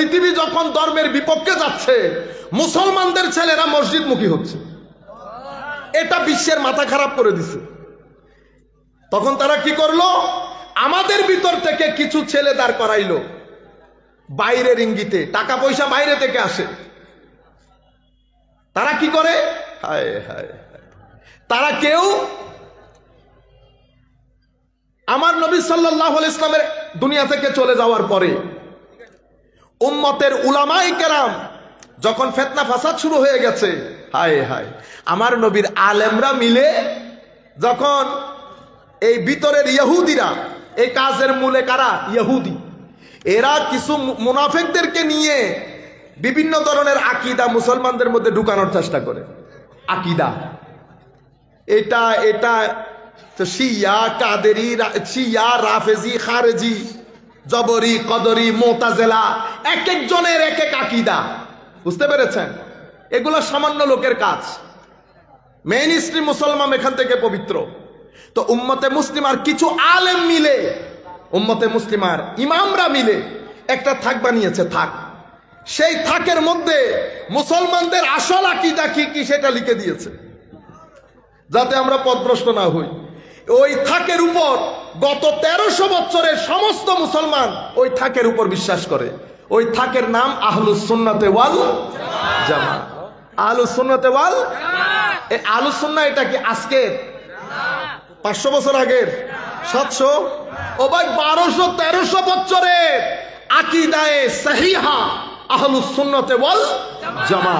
পৃথিবী যখন ধর্মের বিপক্ষে যাচ্ছে, মুসলমানদের ছেলেরা মসজিদমুখী হচ্ছে। এটা বিশ্বের মাথা খারাপ করে দিছে। তখন তারা কি করল? আমাদের ভিতর থেকে কিছু ছেলে দাঁড় করাইলো। বাইরের ইঙ্গিতে, টাকা পয়সা বাইরে থেকে আসে। তারা কি করে? হায় হায়। তারা কেউ আমার নবী সাল্লাহ ইসলামের দুনিয়া থেকে চলে যাওয়ার পরে উম্মতের উলামাই কেরাম যখন ফেতনা ফাসাদ শুরু হয়ে গেছে, হায় হায়, আমার নবীর আলেমরা মিলে যখন এই ভিতরের ইহুদিরা, এই কাজের মূলে কারা? ইহুদি। এরা কিছু মুনাফেকদেরকে নিয়ে বিভিন্ন ধরনের আকিদা মুসলমানদের মধ্যে ঢুকানোর চেষ্টা করে। আকিদা। এটা এটা শিয়া, কাদেরি শিয়া, রাফেজি, খারেজি জবরি, কদরি, মোতাজেলা, এক একজনের এক এক আকিদা। বুঝতে পেরেছেন? এগুলো সামান্য লোকের কাজ। মেইন স্ট্রিম মুসলমান এখান থেকে পবিত্র। তো উম্মতে মুসলিমার কিছু আলেম মিলে, উম্মতে মুসলিমার ইমামরা মিলে একটা থাক বানিয়েছে, থাক। সেই থাকের মধ্যে মুসলমানদের আসল আকিদা কি কি সেটা লিখে দিয়েছে। যাতে আমরা পদভ্রষ্ট না হই। ওই থাকের উপর গত তেরোশো বছরের সমস্ত মুসলমান ওই থাকের উপর বিশ্বাস করে। ওই থাকের নাম আহলুস সুন্নাতে ওয়াল জামা। আহলুস সুন্নাতে ওয়াল সুন্না এটা কি আজকের? পাঁচশো বছর আগের? সাতশো? ও ভাই, বারোশো, তেরোশো বছরের আকিদায়ে সাহিহা আহলুস সুন্নতে ওয়াল জামা।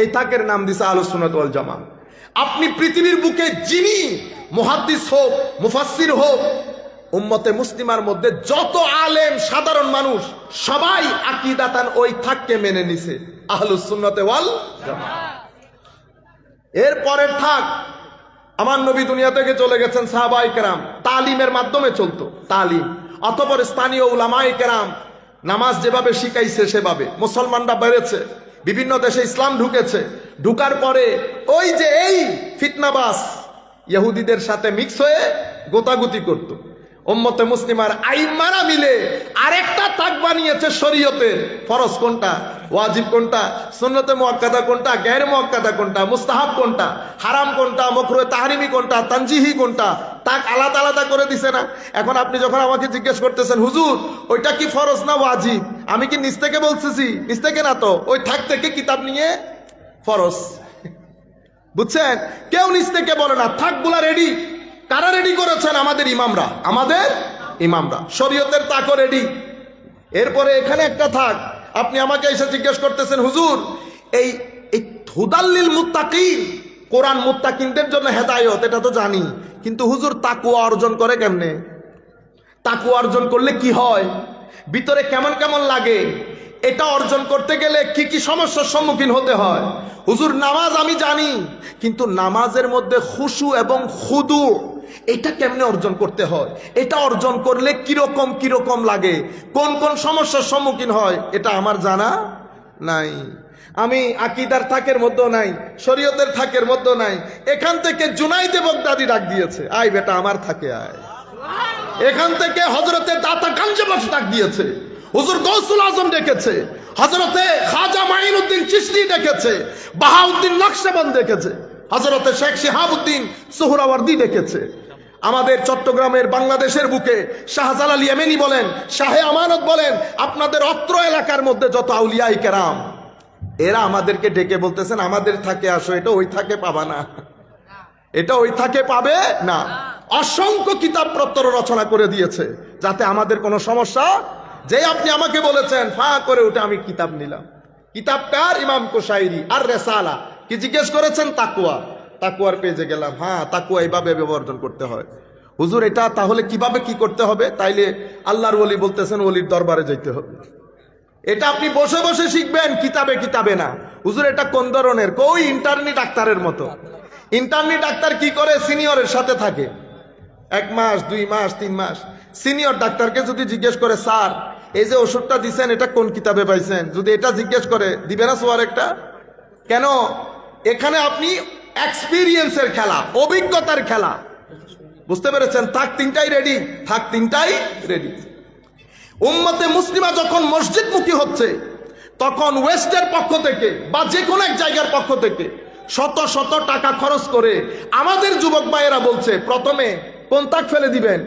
এই থাকের নাম দিছে আহলুস সুন্নাতে ওয়াল জামা। আপনি পৃথিবীর বুকে যিনি মুহাদ্দিস হোক, মুফাসসির হোক, উম্মতে মুসলিমার মধ্যে যত আলেম, সাধারণ মানুষ, সবাই আকিদাতান ওই থাককে মেনে নিছে। আহলুস সুন্নতে ওয়াল এর পরের থাক, আমার নবী দুনিয়া থেকে চলে গেছেন সাহাবাই কেরাম। তালিমের মাধ্যমে চলতো, তালিম। অতপর স্থানীয় উলামাই কেরাম, নামাজ যেভাবে শিখাইছে সেভাবে। মুসলমানরা বেড়েছে। বিভিন্ন দেশে ইসলাম ঢুকেছে। ঢুকার পরে ওই যে এই ফিতনাবাস ইহুদিদের সাথে মিক্স হয়ে গোতাগুতি করত। উম্মতে মুসলিমার আইমারা মিলে আরেকটা তাক বানিয়েছে শরীয়তের। ফরজ কোনটা? ওয়াজিব কোনটা? সুন্নতে মুআক্কাদা কোনটা? গ্যার মুআক্কাদা কোনটা? মুস্তাহাব কোনটা? হারাম কোনটা? মকরুয়ে তাহরিমি কোনটা? তানজিহি কোনটা? তাক আলাদা আলাদা করে দিছে না? এখন আপনি যখন আমাকে জিজ্ঞেস করতেছেন, হুজুর, ওইটা কি ফরজ না ওয়াজিব? আমি কি নিচ থেকে বলতেছি? নিচ থেকে না তো। ওই থাক থেকে কিতাব নিয়ে ফরজ বুঝছেন? কেউ নিচ থেকে বলে না থাকগুলা রেডি কারা রেডি করেছেন? আমাদের ইমামরা। আমাদের ইমামরা। শরীয়তের তাকও রেডি এরপরে এখানে একটা থাক। আপনি আমাকে এসে জিজ্ঞেস করতেছেন, হুজুর, এই এই হুদাল্লিল মুত্তাকিন, কোরআন মুত্তাকিনদের জন্য হেদায়ত, এটা তো জানি। কিন্তু হুজুর তাকুয়া অর্জন করে কেমনে? তাকুয়া অর্জন করলে কি হয়? ভিতরে কেমন কেমন লাগে, এটা অর্জন করতে গেলে কি কি সমস্যার সম্মুখীন হতে হয়? হুজুর, নামাজ আমি জানি, কিন্তু নামাজের মধ্যে খুশু এবং খুদু, এটা কেমনে অর্জন করতে হয়? এটা অর্জন করলে কীরকম কীরকম লাগে? কোন কোন সমস্যার সম্মুখীন হয়, এটা আমার জানা নাই। আমি আকিদার থাকের মধ্যে নাই, শরীয়তের থাকের মধ্যে নাই। এখান থেকে জুনাইদে বগদাদি ডাক দিয়েছে, আয় বেটা, আমার থাকে, আয়। এখান থেকে হজরতে দাতা গাঞ্জবাস ডাক দিয়েছে। হুজুর গৌসুল আজম ডেকেছে। হজরতে খাজা মাইনুদ্দিন চিশতি ডেকেছে। বাহাউদ্দিন নকশাবন্দ ডেকেছে। হজরতে শেখ শিহাবুদ্দিন সুহরাওয়ার্দি ডেকেছে। আমাদের চট্টগ্রামের বাংলাদেশের বুকে শাহজালাল ইয়েমেনি বলেন, শাহে আমানত বলেন, আপনাদের অত্র এলাকার মধ্যে যত আউলিয়াই কেরাম, এরা আমাদেরকে ডেকে বলতেছেন, আমাদের থাকে আসো, এটা ওই থাকে পাবা না। এটা ওই থাকে পাবে না। অসংখ্য কিতাব প্রত্তর রচনা করে দিয়েছে, যাতে আমাদের কোনো সমস্যা? যে আপনি আমাকে বলেছেন, ফা করে উঠে আমি কিতাব নিলাম। কিতাবকার ইমাম কোসাইরি আর রেসালা? কি জিজ্ঞেস করেছেন? তাকুয়া তাকুয়ার পেজে গেলাম। হ্যাঁ তাকুয়া এইভাবে ব্যবহার্জন করতে হয়। হুজুর, এটা তাহলে কীভাবে কি করতে হবে? তাইলে আল্লাহর ওলি বলতেছেন, ওলির দরবারে যেতে হবে। এটা আপনি বসে বসে শিখবেন, কিতাবে কিতাবে না। হুজুর, এটা কোন ধরনের? কই? ইন্টারনি ডাক্তারের মতো। ইন্টারনি ডাক্তার কি করে? সিনিয়রের সাথে থাকে। এক মাস, দুই মাস, তিন মাস। সিনিয়র ডাক্তারকে যদি জিজ্ঞেস করে, স্যার, এই যে ওষুধটা দিছেন, এটা কোন কিতাবে পাইছেন? যদি এটা জিজ্ঞেস করে, দিবে না সোয়ার একটা? কেন? এখানে আপনি এক্সপিরিয়েন্সের খেলা, অভিজ্ঞতার খেলা। বুঝতে পেরেছেন? থাক তিনটাই রেডি থাক তিনটাই রেডি উম্মতে মুসলিমা যখন মসজিদমুখী হচ্ছে, তখন ওয়েস্টের পক্ষ থেকে বা যে কোনো এক জায়গার পক্ষ থেকে শত শত টাকা খরচ করে আমাদের যুবক ভাইয়েরা বলছে, প্রথমে কোন তাক ফেলে দিবেন।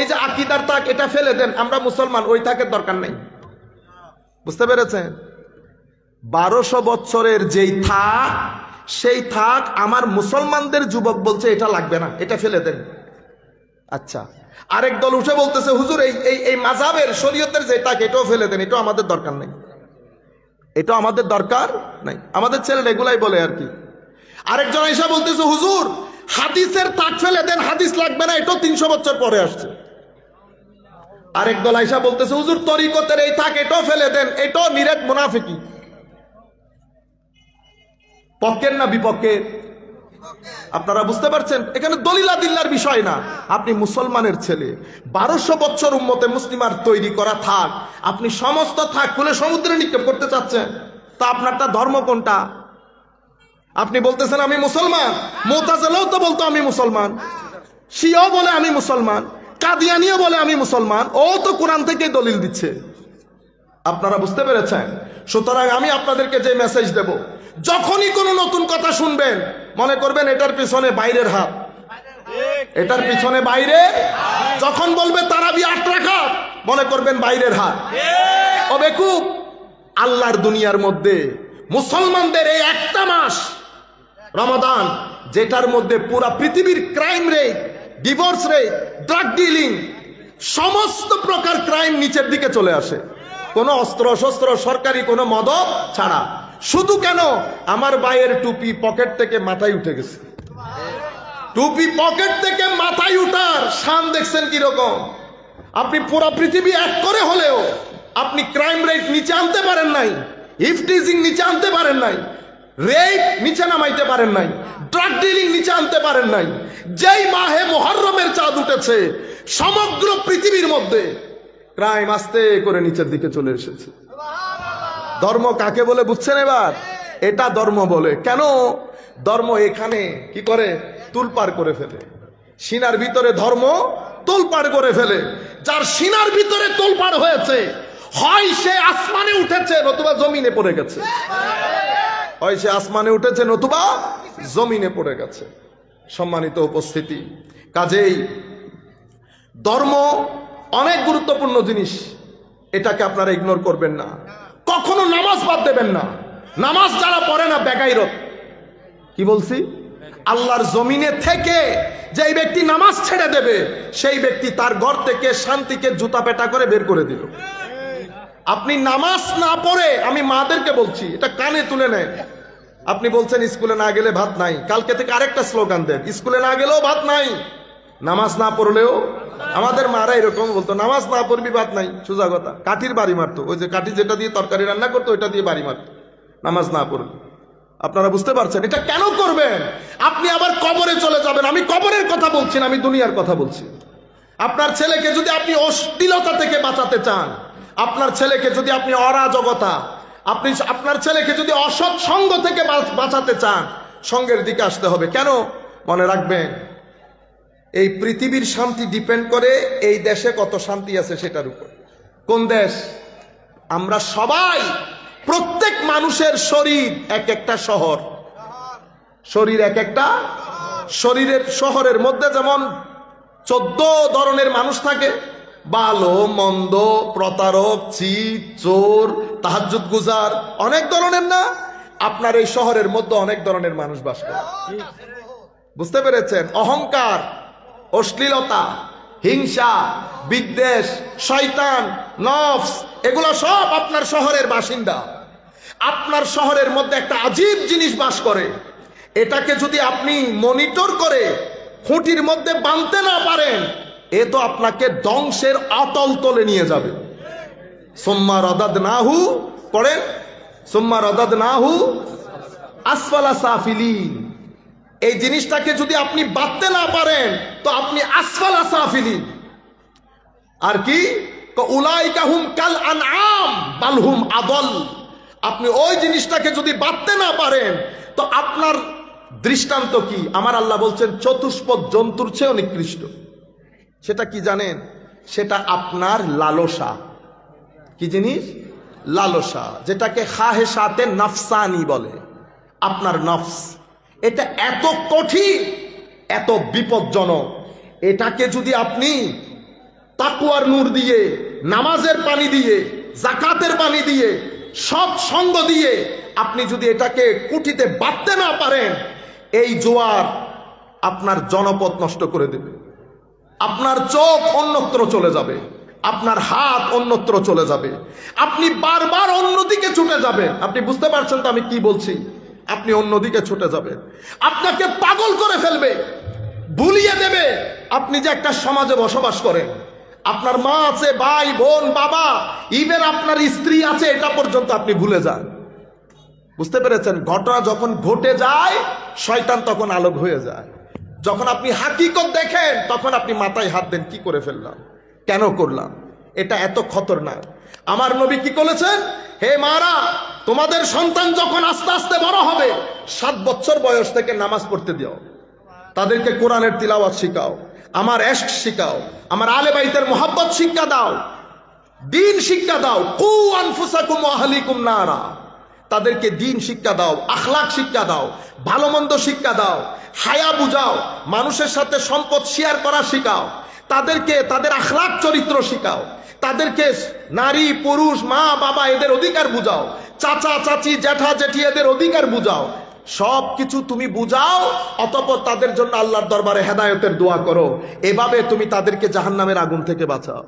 এই যে আকিদার তাক, এটা ফেলে দেন। আমরা মুসলমান, ওই তাকের দরকার নেই। বুঝতে পেরেছেন? বারোশো বছরের যেই থাক, সেই থাক আমার মুসলমানদের যুবক বলছে, এটা লাগবে না, এটা ফেলে দেন। আচ্ছা আরেক দল উঠে বলতেছে, হুজুর, এই এই মাজাবের, শরীয়তের যে তাক, এটাও ফেলে দেন, এটাও আমাদের দরকার নেই। এটা আমাদের দরকার নাই। আমাদের ছেলে এগুলাই বলে আর কি। আরেকজন এসে বলতেছে, হুজুর হাদিসের তাক ফেলে দেন হাদিস লাগবে না, এটাও তিনশো বছর পরে আসছে। আরেক দল আইসা বলতেছে, হুজুর, তরিকতের এই থাক, এটাও ফেলে দেন, এটাও নিরেট মুনাফিকি পক্ষের না বিপক্ষের আপনারা বুঝতে পারছেন? এখানে দলিলা দিল্লার বিষয় না। আপনি মুসলমানের ছেলে, বারোশো বছর উম্মতে মুসলিমার তৈরি করা থাক, আপনি সমস্ত থাক খুলে সমুদ্রে নিক্ষেপ করতে চাচ্ছেন। তা আপনারটা ধর্ম কোনটা? আপনি বলতেছেন আমি মুসলমান। মোতাজেলাও তো বলতো আমি মুসলমান। শিয়াও বলে আমি মুসলমান। কাদিয়ানিও বলে আমি মুসলমান। ও তো কোরআন থেকে দলিল দিচ্ছে। আপনারা বুঝতে পেরেছেন? সুতরাং আমি আপনাদেরকে যে মেসেজ দেব যখনই কোনো নতুন কথা শুনবেন মনে করবেন এটার পিছনে বাইরের হাত। এটার পিছনে বাইরে। যখন বলবে তারাবি আট রাখাত মনে করবেন বাইরের হাত। ও বেকুব আল্লাহর দুনিয়ার মধ্যে মুসলমানদের এই একটা মাস রমাদান, যেটার মধ্যে পুরা পৃথিবীর crime rate divorce rate drug dealing সমস্ত প্রকার ক্রাইম নিচের দিকে চলে আসে। কোনো অস্ত্র শস্ত্র, সরকারি কোনো মদত ছাড়া। শুধু কেন? আমার ভাইয়ের টুপি পকেট থেকে মাথায় উঠে গেছে। টুপি পকেট থেকে মাথায় উঠার শান দেখছেন কীরকম? আপনি পুরো পৃথিবী এক করে হলেও আপনি ক্রাইম রেট নিচে আনতে পারেন নাই ইফটিজিং নিচে আনতে পারেন নাই। রেপ নিচে নামাইতে পারেন নাই। ড্রাগ ডিলিং নিচে আনতে পারেন নাই। যেই মাহে মোহররমের চাঁদ উঠেছে, সমগ্র পৃথিবীর মধ্যে ক্রাইম আস্তে করে নিচের দিকে চলে এসেছে। ধর্ম কাকে বলে বুঝছেন এবার? এটা ধর্ম বলে। কেন? ধর্ম এখানে কি করে? তুলপার করে ফেলে। সিনার ভিতরে ধর্ম তোলপাড় করে ফেলে। যার সিনার ভিতরে তোলপাড় হয়েছে, হয় সে আসমানে উঠেছে, নতুবা জমিনে পড়ে গেছে। হয় সে আসমানে উঠেছে নতুবা জমিনে পড়ে গেছে। সম্মানিত উপস্থিতি। কাজেই ধর্ম অনেক গুরুত্বপূর্ণ জিনিস। এটাকে আপনারা ইগনোর করবেন না। কখনো নামাজ বাদ দেবেন না। নামাজ যারা পড়ে না, বেগাইরত। কি বলছি? আল্লাহর জমিনে থেকে যেই ব্যক্তি নামাজ ছেড়ে দেবে, সেই ব্যক্তি তার ঘর থেকে শান্তিকে জুতা পেটা করে বের করে দিল। আপনি নামাজ না পড়ে আমি মাদেরকে বলছি, এটা কানে তুলে নেন আপনি বলছেন স্কুলে না গেলে ভাত নাই। কালকে থেকে আরেকটা স্লোগান দেন, স্কুলে না গেলেও ভাত নাই। নামাজ না পড়লেও আমাদের মারা এরকম বলতো, নামাজ না পড়বি, ভাত নাই। সোজা কথা। কাঠির বাড়ি মারতো। ওই যে কাঠি যেটা দিয়ে তরকারি রান্না করতো, ওইটা দিয়ে বাড়ি মারতো। নামাজ না পড়লে। আপনারা বুঝতে পারছেন? এটা কেন করবেন? আপনি আবার কবরে চলে যাবেন। আমি কবরের কথা বলছি না, আমি দুনিয়ার কথা বলছি। আপনার ছেলেকে যদি আপনি অশ্লীলতা থেকে বাঁচাতে চান আপনার ছেলেকে যদি আপনি অরাজকতা, আপনি আপনার ছেলেকে যদি অসৎ সঙ্গ থেকে বাঁচাতে চান, সঙ্গের দিকে আসতে হবে। কেন? মনে রাখবেন, এই পৃথিবীর শান্তি ডিপেন্ড করে এই দেশে কত শান্তি আছে সেটার উপর। কোন দেশ? আমরা সবাই, প্রত্যেক মানুষের শরীর এক একটা শহর। শরীর এক একটা শরীরের, শহরের মধ্যে যেমন চোদ্দ ধরনের মানুষ থাকে ভালো মন্দ, প্রতারক চিত চোর তাহাজুদ গুজার, অনেক ধরনের না? আপনার এই শহরের মধ্যে অনেক ধরনের মানুষ বাস করে। বুঝতে পেরেছেন? অহংকার, অশ্লীলতা, হিংসা, বিদ্বেষ, শয়তান, নফস, এগুলো সব আপনার শহরের বাসিন্দা। আপনার শহরের মধ্যে একটা আজীব জিনিস বাস করে। এটাকে যদি আপনি মনিটর করে খুঁটির মধ্যে বাঁধতে না পারেন এ তো আপনাকে ধ্বংসের অতল তলে নিয়ে যাবে। সোম্মা রদাদ নাহু পড়েন, সোম্মা রদাদ নাহু আসফালা সাফিলিন। এই জিনিসটাকে যদি আপনি বাঁধতে না পারেন, তো আপনি আসফালা সাফিলিন। আর কি? উলাইকা হুম কাল আনআম বালহুম আদল। আপনি ওই জিনিসটাকে যদি বাঁধতে না পারেন, তো আপনার দৃষ্টান্ত কি? আমার আল্লাহ বলছেন, চতুষ্পদ জন্তুর চেয়েও নিকৃষ্ট। সেটা কি জানেন? সেটা আপনার লালসা। কি জিনিস? লালসা, যেটাকে খাহে সাথে নফসানি বলে। আপনার নফস। এটা এত কঠিন, এত বিপজ্জনক। এটাকে যদি আপনি তাকুয়ার নূর দিয়ে, নামাজের পানি দিয়ে জাকাতের পানি দিয়ে, সৎ সঙ্গ দিয়ে আপনি যদি এটাকে কুটিতে বাঁধতে না পারেন, এই জোয়ার আপনার জনপদ নষ্ট করে দেবে। আপনার চোখ অন্যত্র চলে যাবে, আপনার হাত অন্যত্র চলে যাবে, আপনি বারবার অন্যদিকে ছুটে যাবেন। আপনি বুঝতে পারছেন তো আমি কি বলছি? আপনি অন্যদিকে ছুটে যাবেন। আপনাকে পাগল করে ফেলবে, ভুলিয়ে দেবে। আপনি যে একটা সমাজে বসবাস করেন, আপনার মা আছে, ভাই, বোন, বাবা ইভেন আপনার স্ত্রী আছে, এটা পর্যন্ত আপনি ভুলে যান। বুঝতে পেরেছেন? ঘটনা যখন ঘটে যায়, শয়তান তখন আলোক হয়ে যায়। যখন আপনি হাকিকত দেখেন, তখন আপনি মাথায় হাত দেন, কি করে ফেললাম? কেন করলাম? এটা এত খতরনাক। আমার নবী কি করেছেন? হে মারা, তোমাদের সন্তান যখন আস্তে আস্তে বড় হবে, সাত বছর বয়স থেকে নামাজ পড়তে দিও। তাদেরকে কোরআনের তিলাওয়াত শিখাও, আমার এশক শিখাও, আমার আলে বাইতের মোহাব্বত শিক্ষা দাও, দিন শিক্ষা দাও। কু আনফুসাকুম আহলিকুম নারা। তাদেরকে দিন শিক্ষা দাও, আখলাক শিক্ষা দাও ভালো মন্দ শিক্ষা দাও, হায়া বুঝাও, মানুষের সাথে সম্পদ শেয়ার করা শিখাও, তাদেরকে, তাদের আখলাক চরিত্র শিখাও, তাদেরকে নারী, পুরুষ, মা, বাবা, এদের অধিকার বুঝাও, চাচা, চাচি, জ্যাঠা জেঠি এদের অধিকার বুঝাও সব কিছু তুমি বুঝাও, অতপর তাদের জন্য আল্লাহর দরবারে হেদায়তের দোয়া করো, এভাবে তুমি তাদেরকে জাহান্নামের আগুন থেকে বাঁচাও।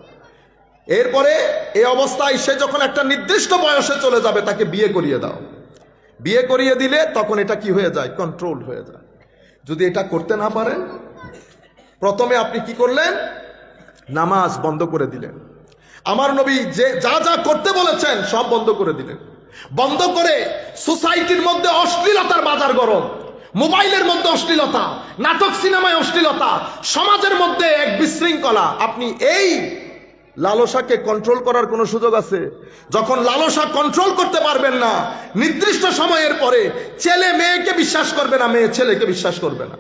এরপরে এই অবস্থায় সে যখন একটা নির্দিষ্ট বয়সে চলে যাবে, তাকে বিয়ে করিয়ে দাও। বিয়ে করিয়ে দিলে তখন এটা কি হয়ে যায়? কন্ট্রোল হয়ে যায়। যদি এটা করতে না পারেন, প্রথমে আপনি কি করলেন? নামাজ বন্ধ করে দিলেন। আমার নবী যে, যা যা করতে বলেছেন, সব বন্ধ করে দিলেন। বন্ধ করে সোসাইটির মধ্যে অশ্লীলতার বাজার গরম, মোবাইলের মধ্যে অশ্লীলতা, নাটক সিনেমায় অশ্লীলতা, সমাজের মধ্যে এক বিশৃঙ্খলা। আপনি এই লালসাকে কন্ট্রোল করার কোনো সুযোগ আছে? যখন লালসা কন্ট্রোল করতে পারবেন না, নির্দিষ্ট সময়ের পরে ছেলে মেয়েকে বিশ্বাস করবে না, মেয়ে ছেলেকে বিশ্বাস করবে না।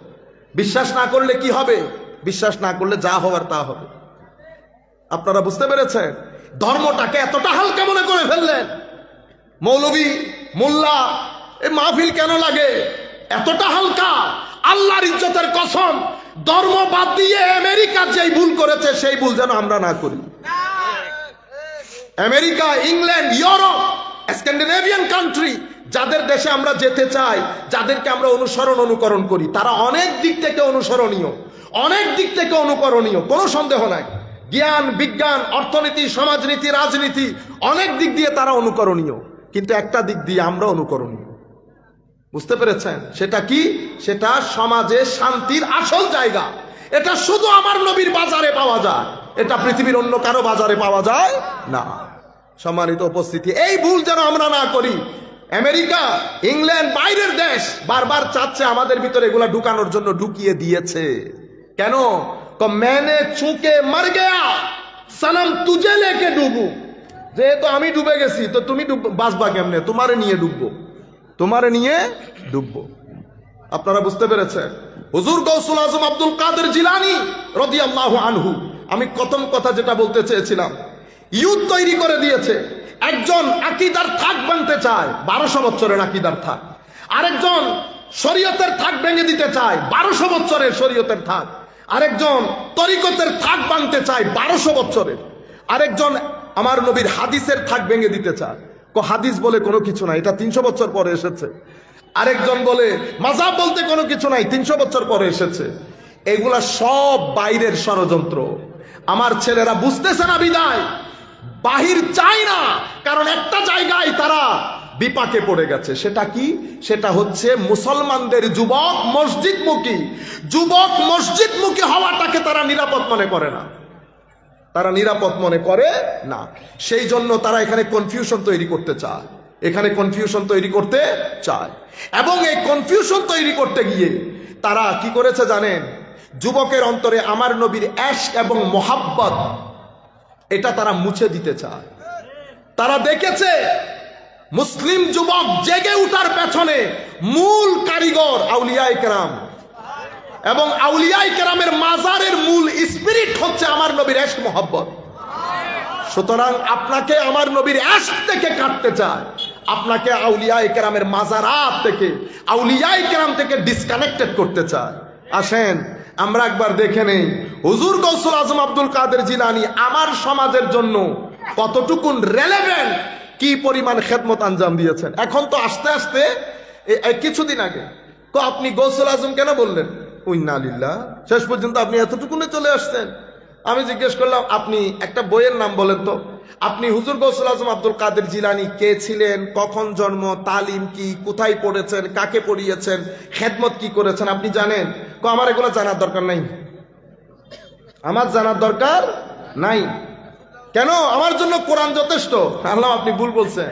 বিশ্বাস না করলে কি হবে? বিশ্বাস না করলে যা হওয়ার তা হবে। আপনারা বুঝতে পেরেছেন? ধর্মটাকে এতটা হালকা মনে করে ফেললেন। মৌলবী, মোল্লা, এ মাহফিল কেন লাগে? এতটা হালকা। আল্লাহর ইজ্জতের কসম, ধর্ম বাদ দিয়ে আমেরিকা যেই ভুল করেছে, সেই ভুল যেন আমরা না করি। America, England, Europe, Scandinavian country যাদের দেশে আমরা যেতে চাই, যাদেরকে আমরা অনুসরণ, অনুকরণ করি, তারা অনেক দিক থেকে অনুসরণীয়, অনেক দিক থেকে অনুকরণীয়, কোনো সন্দেহ নাই। জ্ঞান, বিজ্ঞান, অর্থনীতি, সমাজনীতি, রাজনীতি, অনেক দিক দিয়ে তারা অনুকরণীয়, কিন্তু একটা দিক দিয়ে আমরা অনুকরণীয়। বুঝতে পেরেছেন? সেটা কি? সেটা সমাজে শান্তির আসল জায়গা। এটা শুধু আমার নবীর বাজারে পাওয়া যায়। এটা পৃথিবীর অন্য কারও বাজারে পাওয়া যায় না। সম্মানিত উপস্থিতি, এই ভুল যেন আমরা না করি। আমেরিকা, ইংল্যান্ড, বাইরের দেশ বারবার চাচ্ছে আমাদের ভিতরে এগুলা ঢুকানোর জন্য ঢুকিয়ে দিয়েছে। কেন? मैंने চুকে মার গেয়া। সনম তুজে লেকে ডুবু। যেহেতু আমি ডুবে গেছি, তো তুমি বাঁচবা কেমনে? তোমারে নিয়ে ডুববো। তোমারে নিয়ে ডুববো। আপনারা বুঝতে পেরেছেন? হুজুর গৌসুল আজম আব্দুল কাদের জিলানি রদিয়াল্লাহু আনহু আমি প্রথম কথা যেটা বলতে চেয়েছিলাম ইউথ তৈরি করে দিয়েছে। একজন আকিদার থাক বানতে চায়, বারোশো বছরের আকিদার থাক। আরেকজন শরীয়তের থাক ভেঙে দিতে চায়, বারোশো বছরের শরীয়তের থাক। আরেকজন তরিকতের থাক বানতে চায়, বারোশো বছরের। আরেকজন আমার নবীর হাদিসের থাক ভেঙে দিতে চায়। কো, হাদিস বলে কোনো কিছু নাই, এটা তিনশো বছর পরে এসেছে। আরেকজন বলে মাজাব বলতে কোনো কিছু নাই, তিনশো বছর পরে এসেছে। এগুলা সব বাইরের ষড়যন্ত্র। আমার ছেলেরা বুঝতেছে না বিদায়। বাহির চাই না, কারণ একটা জায়গায় তারা বিপাকে পড়ে গেছে। সেটা কি? সেটা হচ্ছে মুসলমানদের যুবক মসজিদমুখী। যুবক মসজিদমুখী হওয়াটাকে তারা নিরাপদ মনে করে না। তারা নিরাপদ মনে করে না। সেই জন্য তারা এখানে কনফিউশন তৈরি করতে চায়। এখানে কনফিউশন তৈরি করতে চায়। এবং এই কনফিউশন তৈরি করতে গিয়ে তারা কি করেছে জানেন? যুবকের অন্তরে আমার নবীর অ্যাশ এবং মোহাব্বত, এটা তারা মুছে দিতে চায়। তারা দেখেছে, মুসলিম যুবক জেগে উঠার পেছনে মূল কারিগর আউলিয়া কেরাম। এবং আউলিয়াই কেরামের মাজারের মূল স্পিরিট হচ্ছে আমার নবীর এশ মোহাব্বত। সুতরাং আপনাকে আমার নবীর অ্যাশ থেকে কাটতে চায়। আপনাকে আউলিয়া কেরামের মাজারাত থেকে আউলিয়া কেরাম থেকে ডিসকানেক্টেড করতে চায়। আসেন। আমরা একবার দেখে নেই। হুজুর গৌসুল আজম আব্দুল কাদের জিলানি আমার সমাজের জন্য কতটুকুন রেলেভেন্ট কি পরিমাণ খেদমত আঞ্জাম দিয়েছেন? এখন তো আস্তে আস্তে কিছুদিন আগে। তো আপনি গৌসুল আজম কেন বললেন? উইনালিল্লাহ শেষ পর্যন্ত আপনি এতটুকুনে চলে আসছেন। আমি জিজ্ঞেস করলাম, আপনি একটা বইয়ের নাম বলেন তো। আপনি হুজুর গৌসুল আজম আব্দুল কাদের জিলানি কে ছিলেন? কখন জন্ম? তালিম কি? কোথায় পড়েছেন? কাকে পড়িয়েছেন? খেদমত কি করেছেন? আপনি জানেন? কো, আমার এগুলো জানার দরকার নাই। আমার জানার দরকার নাই। কেন? আমার জন্য কোরআন যথেষ্ট। আল্লাহ আপনি ভুল বলছেন।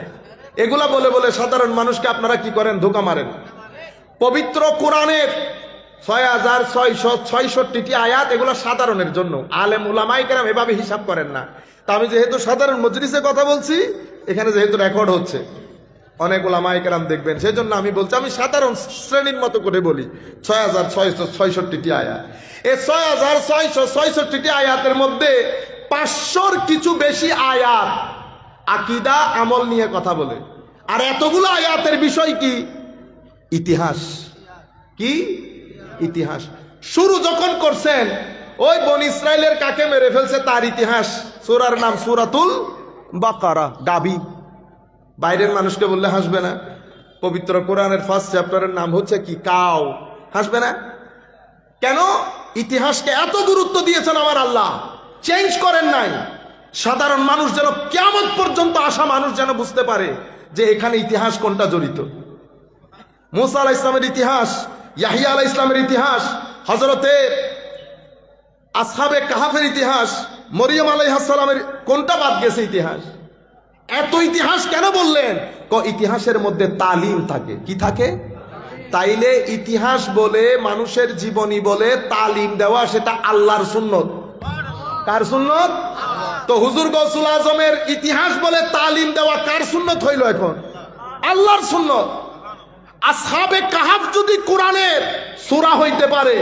এগুলা বলে বলে সাধারণ মানুষকে আপনারা কি করেন? ধোকা মারেন। পবিত্র কোরআনের ছয় হাজার ছয়শো ছয়ষট্টিটি আয়াত এগুলো সাধারণের জন্য। আলেম উলামাই কেরাম এভাবে হিসাব করেন না। তা আমি যেহেতু সাধারণ মজলিসে কথা বলছি, এখানে যেহেতু রেকর্ড হচ্ছে। অনেক ওলামাই দেখবেন। সেই জন্য আমি বলছি, আমি সাধারণ শ্রেণির মতো করে বলি। ছয় হাজার ছয়শো ছয়ষট্টিটি আয়াত। এই ছয় হাজার ছয়শো ছয়ষট্টিটি আয়াতের মধ্যে পাঁচশোর কিছু বেশি আয়াত আকিদা, আমল নিয়ে কথা বলে। আর এতগুলো আয়াতের বিষয় কি? ইতিহাস। কি? ইতিহাস। শুরু যখন করছেন ওই বন ইসরায়েলের কাকে মেরে ফেলছে তার ইতিহাস। সুরার নাম সুরাতুল বাকারা, গাবি। বাইরের মানুষকে বললে হাসবে না। পবিত্র কোরআনের ফার্স্ট চ্যাপ্টারের নাম হচ্ছে কি? কাও। হাসবে না? কেন? ইতিহাসকে এত গুরুত্ব দিয়েছেন আমার আল্লাহ। চেঞ্জ করেন নাই। সাধারণ মানুষ যেন কেমন পর্যন্ত আসা মানুষ যেন বুঝতে পারে যে এখানে ইতিহাস কোনটা জড়িত। মুসা আলাহ ইসলামের ইতিহাস, ইয়াহিয়া আলাহ ইসলামের ইতিহাস হজরতে আসহাবে কাহাফের ইতিহাস, মরিয়ম আলাইহাসালামের কোনটা বাদ গেছে ইতিহাস? এত ইতিহাস কেন বললেন? ক, ইতিহাসের মধ্যে তালিম থাকে। কি থাকে? তাইলে ইতিহাস বলে, মানুষের জীবনী বলে, তালিম দেওয়া সেটা আল্লাহর সুন্নত। কার সুন্নত? তো হুজুর গৌসুল আজমের ইতিহাস বলে তালিম দেওয়া কার সুন্নত হইল এখন? আল্লাহর সুন্নত। আসহাবে কাহাব যদি কোরআনের সূরা হইতে পারে,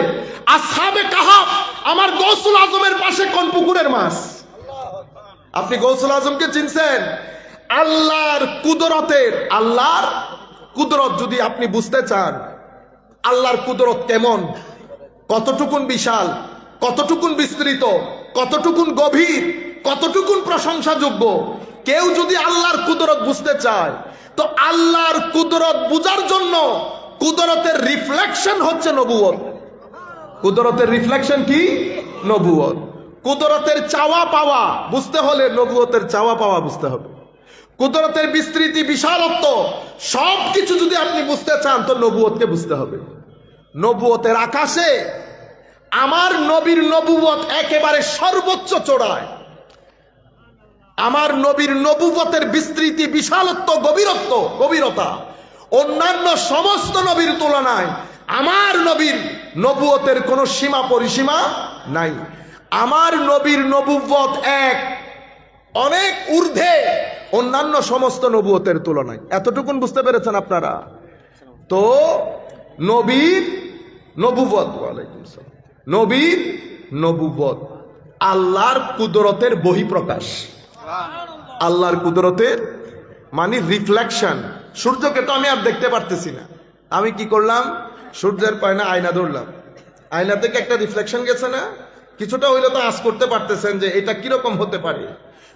আসহাবে কাহাব আমার গৌসুল আজমের পাশে কোন পুকুরের মাছ? আপনি গৌসুল আজমকে চিনছেন? আল্লাহর কুদরতের, আল্লাহর কুদরত যদি আপনি বুঝতে চান, আল্লাহর কুদরত কেমন? কতটুকুন বিশাল, কতটুকুন বিস্তৃত, কতটুকুন গভীর, কতটুকুন প্রশংসাযোগ্য? কেউ যদি আল্লাহর কুদরত বুঝতে চায় তো আল্লাহর কুদরত বুঝার জন্য কুদরতের রিফ্লেকশন হচ্ছে নবুয়ত কুদরতের রিফ্লেকশন কি? নবুয়ত কুদরতের চাওয়া পাওয়া বুঝতে হলে নবুয়তের চাওয়া পাওয়া বুঝতে হবে। কুদরতের বিস্তৃতি, বিশালত্ব সব কিছু যদি আপনি বুঝতে চান, তো নবুয়তকে বুঝতে হবে। নবুয়তের আকাশে আমার নবীর নবুয়ত একেবারে সর্বোচ্চ চড়ায় আমার নবীর নবুবতের বিস্তৃতি, বিশালত্ব, গভীরত্ব, গভীরতা, অন্যান্য সমস্ত নবীর তুলনায় আমার নবীর নবুয়তের কোনো সীমা পরিসীমা নাই। আমার নবীর নবুবত এক, অনেক ঊর্ধ্বে অন্যান্য সমস্ত নবুয়তের তুলনায়। এতটুকুন বুঝতে পেরেছেন আপনারা? তো নবীর নবুবত। নবীর নবুবত, আল্লাহর কুদরতের বহিঃপ্রকাশ। আল্লাহর কুদরতের মানে রিফ্লেকশন সূর্যকে তো আমি আর দেখতে পারতেছি না। আমি কি করলাম? সূর্যের পায়না আয়না ধরলাম। আয়না থেকে একটা রিফ্লেকশন গেছে না? কিছুটা হইলে তো আজ করতে পারতেছেন যে এটা কীরকম হতে পারে।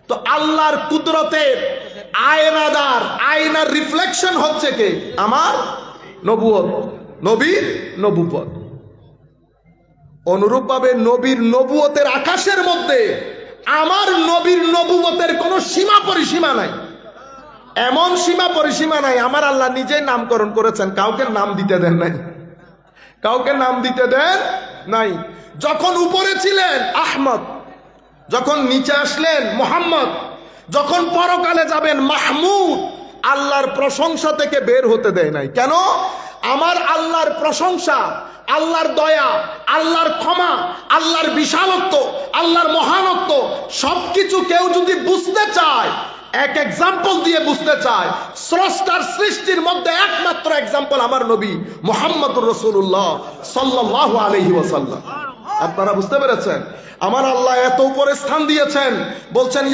তো আল্লাহর কুদরতের আয়নাদার, আয়নার রিফ্লেকশন হচ্ছে কে? আমার নবুয়ত, নবীর নবুপত অনুরূপভাবে নবীর নবুয়তের আকাশের মধ্যে আমার নবীর নবুয়তের কোনো সীমা পরিসীমা নাই। এমন সীমা পরিসীমা নাই, আমার আল্লাহ নিজেই নামকরণ করেছেন, কাউকে নাম দিতে দেন নাই। কাউকে নাম দিতে দেন নাই। যখন উপরে ছিলেন আহমদ, যখন নিচে আসলেন মোহাম্মদ, যখন পরকালে যাবেন মাহমুদ, আল্লাহর প্রশংসা থেকে বের হতে দেয় নাই। কেন? আমার আল্লাহর প্রশংসা আল্লাহর দয়া, আল্লাহর ক্ষমা, আল্লাহর বিশালত্ব, আল্লাহর মহানত্ব, সবকিছু কেউ যদি বুঝতে চায়, এক এক্সাম্পল দিয়ে বুঝতে চায়, স্রষ্টার সৃষ্টির মধ্যে একমাত্র এক্সাম্পল আমার নবী মোহাম্মদুর রসুল্লাহ সাল্লাহ আলহি ওসাল্লাম আপনারা বুঝতে পেরেছেন? আমার আল্লাহ এত উপরে স্থান দিয়েছেন, বলছেন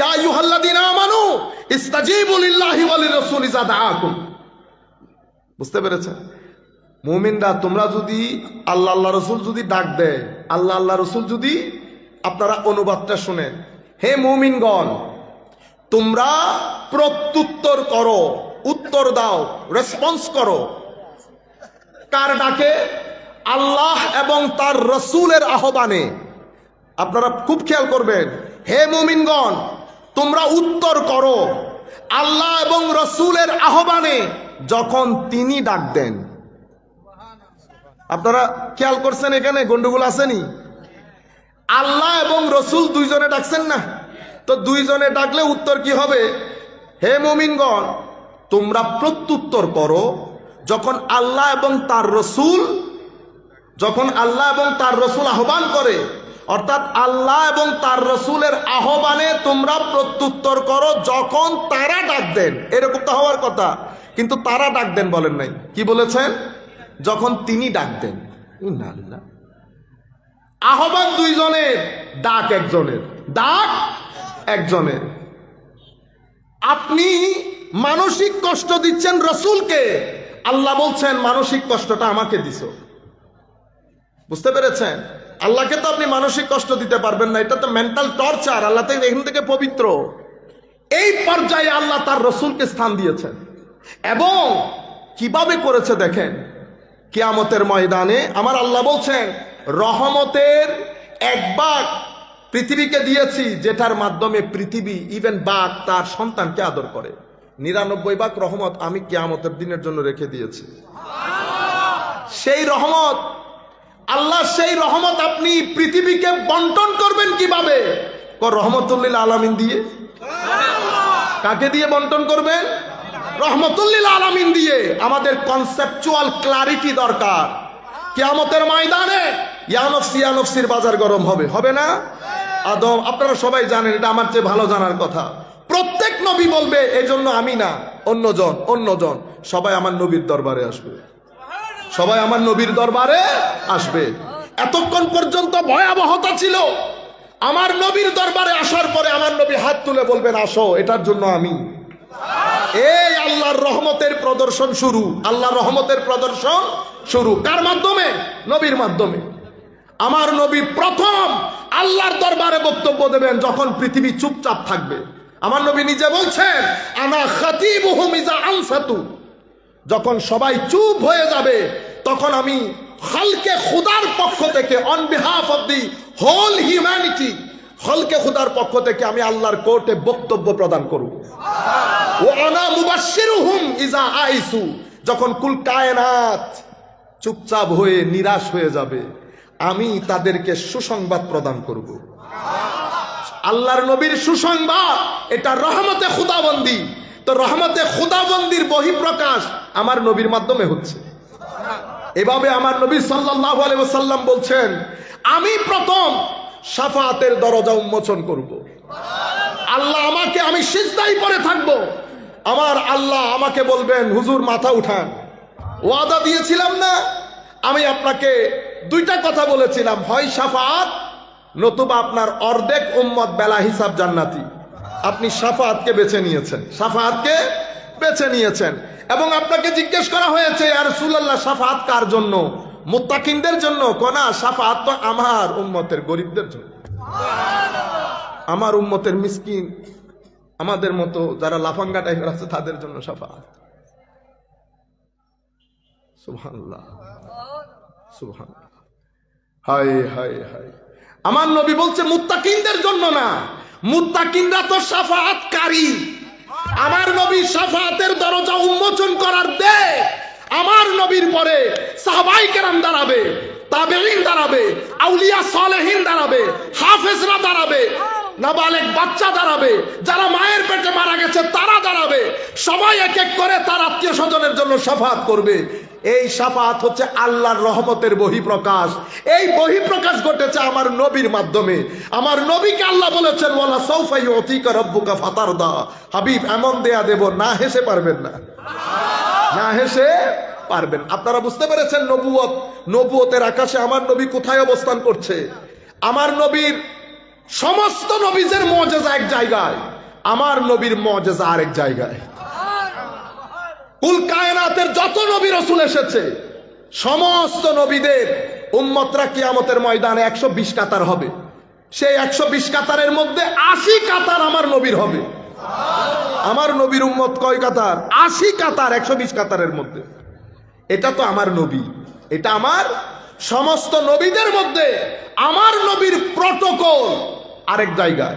বুঝতে পেরেছেন? মুমিনরা, তোমরা যদি আল্লাহ আল্লাহ রসুল যদি ডাক দেয়, আল্লাহ আল্লাহ রসুল যদি আপনারা অনুবাদটা শুনেন হে মুমিনগণ, তোমরা প্রত্যুত্তর করো, উত্তর দাও রেসপন্স করো। কার ডাকে? আল্লাহ এবং তার রসুলের আহ্বানে। আপনারা খুব খেয়াল করবেন, হে মুমিনগণ, তোমরা উত্তর করো। আল্লাহ এবং রসুলের আহ্বানে, যখন তিনি ডাক দেন। আপনারা খেয়াল করছেন এখানে? গন্ডগোল আসেনি? আল্লাহ এবং রসুল দুইজনে ডাকছেন না? তো দুইজনে ডাকলে উত্তর কি হবে? হে মুমিনগণ, তোমরা প্রত্যুত্তর করো, যখন আল্লাহ এবং তার রসুল, যখন আল্লাহ এবং তার রসুল আহ্বান করে, অর্থাৎ আল্লাহ এবং তার রসুলের আহ্বানে তোমরা প্রত্যুত্তর করো, যখন তারা ডাক দেন। এরকম তো হওয়ার কথা, কিন্তু তারা ডাক দেন বলেন নাই। কি বলেছেন? যখন তিনি ডাক দেন। আহ্বান দুইজনের, ডাক একজনের ডাক একজনের। আপনি মানসিক কষ্ট দিচ্ছেন রসুলকে, আল্লাহ বলছেন, মানসিক কষ্টটা আমাকে দিছ। বুঝতে পেরেছেন? আল্লাহকে তো আপনি মানসিক কষ্ট দিতে পারবেন না, এটা তো মেন্টাল টর্চার আল্লাহ তো এখান থেকে পবিত্র। এই পর্যায়ে আল্লাহ তার রসুলকে স্থান দিয়েছেন। এবং কীভাবে করেছে দেখেন? কিয়ামতের ময়দানে। আমার আল্লাহ বলছেন, রহমতের এক বাঘ পৃথিবীকে দিয়েছি, যেটার মাধ্যমে পৃথিবী ইভেন বাঘ তার সন্তানকে আদর করে। নিরানব্বই ভাগ রহমত আমি কিয়ামতের দিনের জন্য রেখে দিয়েছি। সেই রহমত, আল্লাহ সেই রহমত আপনি পৃথিবীকে বন্টন করবেন কীভাবে? রহমতুল্লিল আলামিন দিয়ে। কাকে দিয়ে বন্টন করবেন? রহমতুল্লিল আলামিন দিয়ে আমাদের কনসেপচুয়াল ক্লারিটি দরকার। কেয়ামতের ময়দানে ইয়ানফসি, ইয়ানফসির বাজার গরম হবে। হবে না? আদম, আপনারা সবাই জানেন, এটা আমার চেয়ে ভালো জানার কথা। প্রত্যেক নবী বলবে এই জন্য আমি না, অন্যজন অন্যজন। সবাই আমার নবীর দরবারে আসবে। সবাই আমার নবীর দরবারে আসবে। এতক্ষণ পর্যন্ত ভয়াবহতা ছিল। আমার নবীর দরবারে আসার পরে আমার নবী হাত তুলে বলবেন, আসো, এটার জন্য আমি। এই আল্লাহর রহমতের প্রদর্শন শুরু। আল্লাহর রহমতের প্রদর্শন শুরু। কার মাধ্যমে? নবীর মাধ্যমে। আমার নবী প্রথম আল্লাহর দরবারে বক্তব্য দেবেন যখন পৃথিবী চুপচাপ থাকবে। আমার নবী নিজে বলছেন, আনা খাতিবুহুম ইজা আনসাতু। যখন সবাই চুপ হয়ে যাবে, তখন আমি হলকে খুদার পক্ষ থেকে on behalf of the whole humanity হলকে খুদার পক্ষ থেকে আমি আল্লাহর কোর্টে বক্তব্য প্রদান করব। ও আইসু। যখন কুল কায়নাত চুপচাপ হয়ে নিরাশ হয়ে যাবে, আমি তাদেরকে সুসংবাদ প্রদান করব। আল্লাহর নবীর সুসংবাদ, এটা রহমতে খুদাবন্দি। তো রহমতে খুদাবন্দির বহিঃপ্রকাশ আমার নবীর মাধ্যমে হচ্ছে। এভাবে আমার নবী সাল্লাল্লাহু আলাইহি ওয়াসাল্লাম বলছেন, আমি প্রথম সাফাতের দরজা উন্মোচন করব। আল্লাহ আমাকে, আমি সিজদাই পরে থাকব। আমার আল্লাহ আমাকে বলবেন, হুজুর, মাথা উঠান। ওয়াদা দিয়েছিলাম না। আমি আপনাকে দুইটা কথা বলেছিলাম, হয় সাফাত নতুবা আপনার অর্ধেক উম্মত বেলা হিসাব জান্নাতি। আপনি সাফাতকে বেছে নিয়েছেন। সাফাতকে বেছে নিয়েছেন। এবং আপনাকে জিজ্ঞেস করা হয়েছে আর সুলাল্লাহ সাফাত কার জন্য? মুত্তাকিনদের জন্য। কোনা সাফাত তো আমার উম্মতের গরিবদের জন্য। আমার উম্মতের মিসকিন, আমাদের মতো যারা লাফাঙ্গা টাইপের আছে, তাদের জন্য হায় আমার নবী বলছে জন্য না। তো সাফাতকারী আমার নবী সাফাতের দরজা উন্মোচন করার দে। আমার নবীর পরে সাহাবাই কেরাম দাঁড়াবে তাবেইন দাঁড়াবে, আউলিয়া সালেহিন দাঁড়াবে, হাফেজরা দাঁড়াবে। নাবালেক বাচ্চা দাঁড়াবে, যারা মায়ের পেটে মারা গেছে তারা দাঁড়াবে। সবাই এক এক করে তার আত্মীয় স্বজনের জন্য সাফাত করবে। এই সাফাত হচ্ছে আল্লাহর রহমতের বহিঃপ্রকাশ। এই বহিঃপ্রকাশ ঘটেছে আমার নবীর মাধ্যমে। আমার নবীকে আল্লাহ বলেছেন, ওয়ালা সৌফাই অতিকা রব্বুকা ফাতারদা। হাবিব, এমন দেয়া দেব, না হেসে পারবেন না। না হেসে পারবেন। আপনারা বুঝতে পেরেছেন নবুয়ত? নবুয়তের আকাশে আমার নবী কোথায় অবস্থান করছে? আমার নবীর সমস্ত নবীজের মজেজা এক জায়গায়, আমার নবীর মজেজা আরেক জায়গায়। কুল কায়নাতের যত নবী রসুল এসেছে, সমস্ত নবীদের উম্মতরা কিয়ামতের ময়দানে একশো বিশ কাতার হবে। সেই একশো বিশ কাতারের মধ্যে আশি কাতার আমার নবীর হবে। আমার নবীর উম্মত কয় কাতার? আশি কাতার, একশো বিশ কাতারের মধ্যে। এটা তো আমার নবী, এটা আমার সমস্ত নবীদের মধ্যে আমার নবীর প্রটোকল আরেক জায়গায়।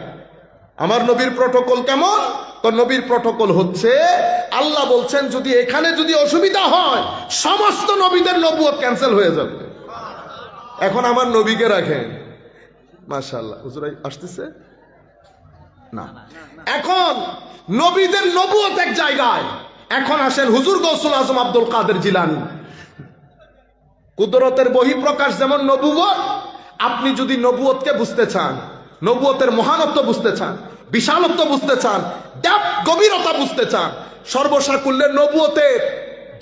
আমার নবীর প্রটোকল কেমন? তো নবীর প্রটোকল হচ্ছে, আল্লাহ বলছেন, যদি এখানে যদি অসুবিধা হয়, সমস্ত নবীদের নবুয়ত ক্যান্সেল হয়ে যাবে। এখন আমার নবীকে রাখেন। মাশাল্লাহ হুজুরাই আসতেছে? না। এখন নবীদের নবুয়ত এক জায়গায়। এখন আসেন হুজুর গৌসুল আজম আব্দুল কাদের জিলানি। কুদরতের বহিঃপ্রকাশ যেমন নবুয়ত আপনি যদি নবুয়তকে বুঝতে চান নবুয়তের মহানত্ব বুঝতে চান, বিশালত্ব বুঝতে চান ড্যাপ গভীরতা বুঝতে চান, সর্বসাকুল্যের নবুয়তের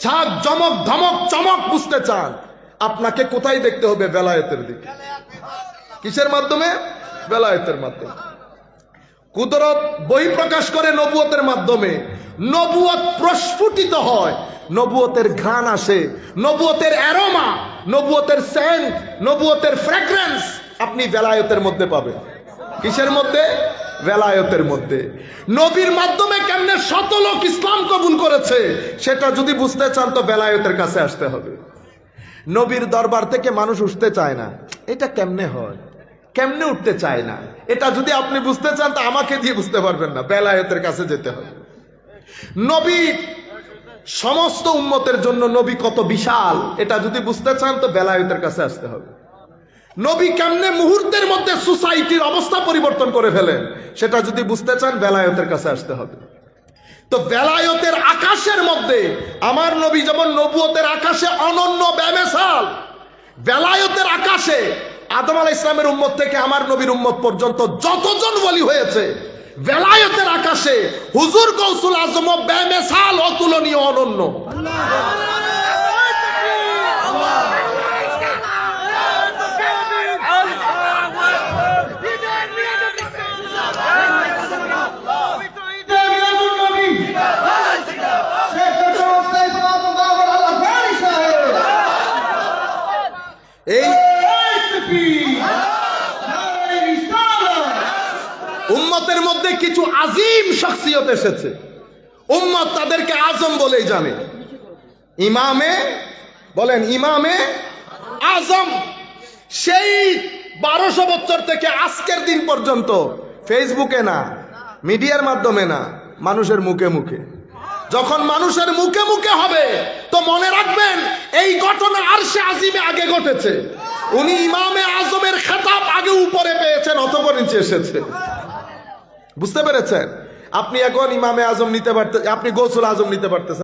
ঝাঁক, জমক, ধমক, চমক বুঝতে চান, আপনাকে কোথায় দেখতে হবে? বেলায়েতের দিকে। কিসের মাধ্যমে? বেলায়েতের মাধ্যমে। কুদরত বই প্রকাশ করে নবুয়তের মাধ্যমে। নবুয়ত প্রস্ফুটিত হয়, নবুয়তের ঘ্রাণ আসে, নবুয়তের অ্যারোমা, নবুয়তের সেন্ট নবুয়তের ফ্র্যাগ্রেন্স আপনি বেলায়তের মধ্যে পাবেন। কিসের মধ্যে? বেলায়তের মধ্যে। নবীর মাধ্যমে কেমনে শত লোক ইসলাম কবুল করেছে, সেটা যদি বুঝতে চান তো বেলায়তের কাছে আসতে হবে। নবীর দরবার থেকে মানুষ উঠতে চায় না, এটা কেমনে হয়? কেমনে উঠতে চায় না? এটা যদি আপনি বুঝতে চান, তা আমাকে দিয়ে বুঝতে পারবেন না। বেলায়েতের কাছে যেতে হবে। নবী, সমস্ত উম্মতের জন্য নবী কত বিশাল। এটা যদি বুঝতে চান, তো বেলায়েতের কাছে আসতে হবে। নবী কেমনে মুহূর্তের মধ্যে সোসাইটির অবস্থা পরিবর্তন করে ফেলেন, সেটা যদি বুঝতে চান, বেলায়েতের কাছে আসতে হবে। তো বেলায়তের আকাশের মধ্যে, আমার নবী যেমন নবুয়তের আকাশে অনন্য ব্যামেশাল, বেলায়তের আকাশে আদম আলা ইসলামের উম্মত থেকে আমার নবীর উম্মত পর্যন্ত যতজন বলি হয়েছে, বেলায়তের আকাশে হুজুর কৌসুল আজম ব্যামেশাল অতুলনীয় অনন্য। কিছু আজিম শখসিয়ত এসেছে। উম্মত তাদেরকে আজম বলেই জানে। ইমামে, বলেন ইমামে আজম, সেই বারোশো বছর থেকে আজকের দিন পর্যন্ত ফেসবুকে না, মিডিয়ার মাধ্যমে না, মানুষের মুখে মুখে। যখন মানুষের মুখে মুখে হবে, তো মনে রাখবেন, এই ঘটনা আর সে আজিমে আগে ঘটেছে। উনি ইমামে আজমের খেতাব আগে উপরে পেয়েছেন, অতপর নিচে এসেছে। বুঝতে পেরেছেন? আপনি এখন ইমামে আজম নিতে পারতে আপনি গৌসুল আজম নিতে পারতেছেন।